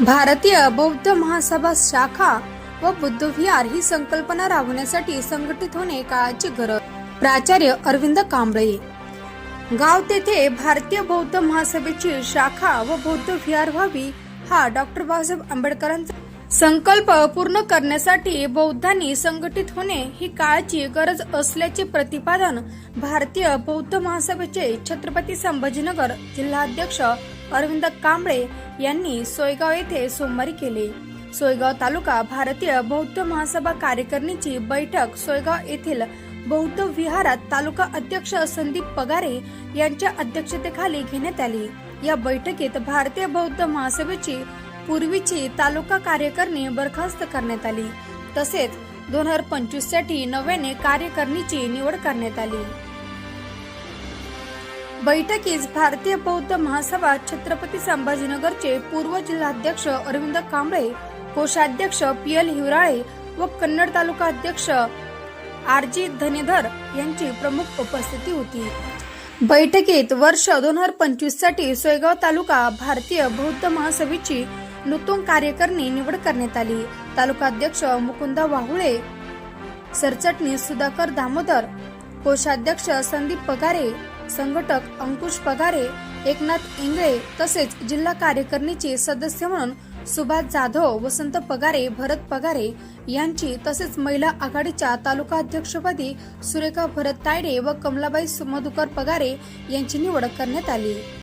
भारतीय बौद्ध महासभा शाखा व बुद्ध विहार ही संकल्पना राबवण्यासाठी संघटित होणे काळाची गरज. प्राचार्य अरविंद कांबळे. गाव तेथे भारतीय बौद्ध महासभेची शाखा व बौद्ध विहार व्हावी हा डॉक्टर बाबासाहेब आंबेडकरांचा संकल्प पूर्ण करण्यासाठी बौद्धांनी संघटित होणे ही काळाची गरज असल्याचे प्रतिपादन भारतीय बौद्ध महासभेचे छत्रपती संभाजीनगर जिल्हाध्यक्ष अरविंद कांबळे यांनी सोयगाव येथे सोमवारी केले. सोयगाव तालुका भारतीय बौद्ध महासभा कार्यकारिणीची बैठक सोयगाव येथील बौद्ध विहारात तालुका अध्यक्ष संदीप पगारे यांच्या अध्यक्षतेखाली घेण्यात आली. या बैठकीत भारतीय बौद्ध महासभेची पूर्वीची तालुका कार्यकारिणी बरखास्त करण्यात आली. तसेच दोन हजार पंचवीससाठी नव्याने कार्यकारिणीची निवड करण्यात आली. बैठकीस भारतीय बौद्ध महासभा छत्रपती संभाजीनगरचे पूर्व जिल्हाध्यक्ष अरविंद कांबळे कोषाध्यक्ष पी एल हिवराळे व कन्नड तालुका अध्यक्ष आर जी धनेधर यांची प्रमुख उपस्थिती होती. बैठकीत वर्ष दोन हजार पंचवीससाठी सोयगाव तालुका भारतीय बौद्ध महासभेची नूतन कार्यकारिणी निवड करण्यात आली. तालुका अध्यक्ष मुकुंदा वाहुळे सरचटणीस सुधाकर दामोदर कोषाध्यक्ष संदीप पगारे संघटक अंकुश पगारे एकनाथ इंगळे तसेच जिल्हा कार्यकारिणीचे सदस्य म्हणून सुभाष जाधव वसंत पगारे भरत पगारे यांची तसेच महिला आघाडीच्या तालुका अध्यक्षपदी सुरेखा भरत तायडे व कमलाबाई मधुकर पगारे यांची निवड करण्यात आली.